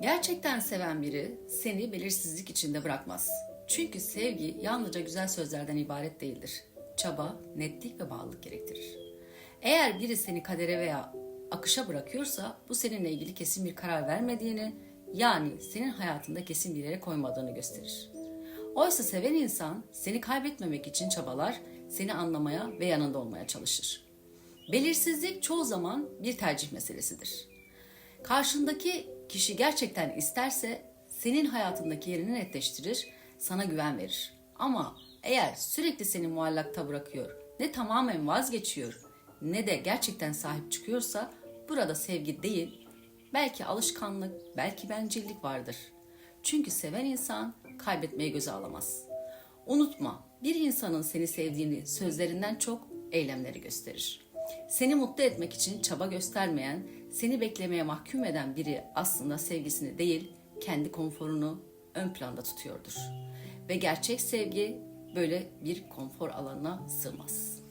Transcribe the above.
Gerçekten seven biri seni belirsizlik içinde bırakmaz. Çünkü sevgi yalnızca güzel sözlerden ibaret değildir. Çaba, netlik ve bağlılık gerektirir. Eğer biri seni kadere veya akışa bırakıyorsa bu seninle ilgili kesin bir karar vermediğini, yani senin hayatında kesin bir yere koymadığını gösterir. Oysa seven insan seni kaybetmemek için çabalar, seni anlamaya ve yanında olmaya çalışır. Belirsizlik çoğu zaman bir tercih meselesidir. Karşındaki kişi gerçekten isterse senin hayatındaki yerini netleştirir, sana güven verir. Ama eğer sürekli seni muallakta bırakıyor, ne tamamen vazgeçiyor ne de gerçekten sahip çıkıyorsa burada sevgi değil, belki alışkanlık, belki bencillik vardır. Çünkü seven insan kaybetmeyi göze alamaz. Unutma, bir insanın seni sevdiğini sözlerinden çok eylemleri gösterir. Seni mutlu etmek için çaba göstermeyen, seni beklemeye mahkum eden biri aslında sevgisini değil, kendi konforunu ön planda tutuyordur. Ve gerçek sevgi böyle bir konfor alanına sığmaz.